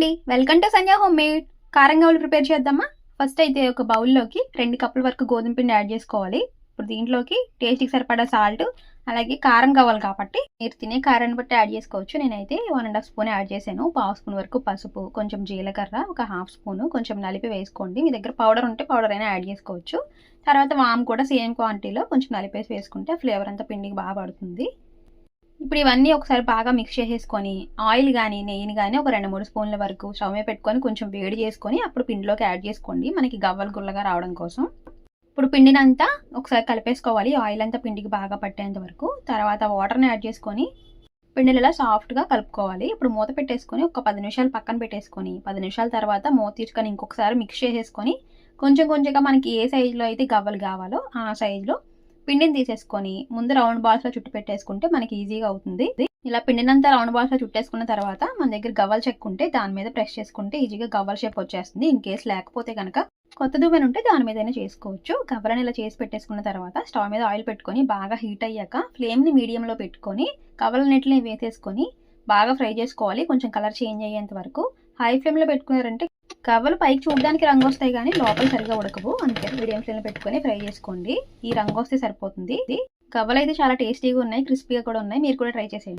అండి. Welcome to Sanjay home made కారం గవ్వలు ప్రిపేర్ చేద్దామా? ఫస్ట్ అయితే ఒక బౌల్లోకి రెండు కప్పుల వరకు గోధుమ పిండి యాడ్ చేసుకోవాలి. ఇప్పుడు దీంట్లోకి టేస్ట్కి సరిపడా సాల్ట్ అలాగే కారం కావాలి కాబట్టి మీరు తినే కారాన్ని బట్టి యాడ్ చేసుకోవచ్చు. నేనైతే one and half spoon add చేశాను. పావు స్పూన్ వరకు పసుపు కొంచెం జీలకర్ర ఒక హాఫ్ స్పూన్ కొంచెం నలిపి వేసుకోండి. మీ దగ్గర పౌడర్ ఉంటే పౌడర్ అయినా యాడ్ చేసుకోవచ్చు. తర్వాత వామ్ కూడా సేమ్ క్వాంటిటీలో కొంచెం నలిపేసి వేసుకుంటే ఫ్లేవర్ అంతా పిండికి బాగా పడుతుంది. ఇప్పుడు ఇవన్నీ ఒకసారి బాగా మిక్స్ చేసేసుకొని ఆయిల్ కానీ నెయ్యిని కానీ ఒక రెండు మూడు స్పూన్ల వరకు స్టవ్ మీద పెట్టుకొని కొంచెం వేడి చేసుకొని అప్పుడు పిండిలోకి యాడ్ చేసుకోండి. మనకి గవ్వలు గుల్లగా రావడం కోసం. ఇప్పుడు పిండినంతా ఒకసారి కలిపేసుకోవాలి. ఆయిల్ అంతా పిండికి బాగా పట్టేంత వరకు. తర్వాత వాటర్ని యాడ్ చేసుకొని పిండిని సాఫ్ట్గా కలుపుకోవాలి. ఇప్పుడు మూత పెట్టేసుకొని ఒక పది నిమిషాలు పక్కన పెట్టేసుకొని పది నిమిషాల తర్వాత మూత తీసుకొని ఇంకొకసారి మిక్స్ చేసేసుకొని కొంచెం కొంచెంగా మనకి ఏ సైజులో అయితే గవ్వలు కావాలో ఆ సైజులో పిండిని తీసేసుకొని ముందు రౌండ్ బాల్స్లో చుట్టు పెట్టేసుకుంటే మనకి ఈజీగా అవుతుంది. ఇలా పిండినంతా రౌండ్ బాల్స్లో చుట్టేసుకున్న తర్వాత మన దగ్గర గవ్వల చెక్ ఉంటే దాని మీద ప్రెస్ చేసుకుంటే ఈజీగా గవ్వల షేప్ వచ్చేస్తుంది. ఇన్ కేసు లేకపోతే కనుక కొత్త దువ్వెన ఉంటే దాని మీదైనా చేసుకోవచ్చు. గవ్వలని ఇలా చేసి పెట్టేసుకున్న తర్వాత స్టవ్ మీద ఆయిల్ పెట్టుకొని బాగా హీట్ అయ్యాక ఫ్లేమ్ని మీడియం లో పెట్టుకొని గవ్వలన్నిటిని వేసేసుకొని బాగా ఫ్రై చేసుకోవాలి. కొంచెం కలర్ చేంజ్ అయ్యేంత వరకు. హై ఫ్లేమ్లో పెట్టుకున్నారంటే కవ్వలు పైకి చూడడానికి రంగు వస్తాయి కానీ లోపల సరిగా ఉడకవు. అంతే మీడియం ఫ్లేమ్ పెట్టుకొని ఫ్రై చేసుకోండి. ఈ రంగు వస్తే సరిపోతుంది. కవ్వలు అయితే చాలా టేస్టీగా ఉన్నాయి క్రిస్పీగా కూడా ఉన్నాయి. మీరు కూడా ట్రై చేసేయండి.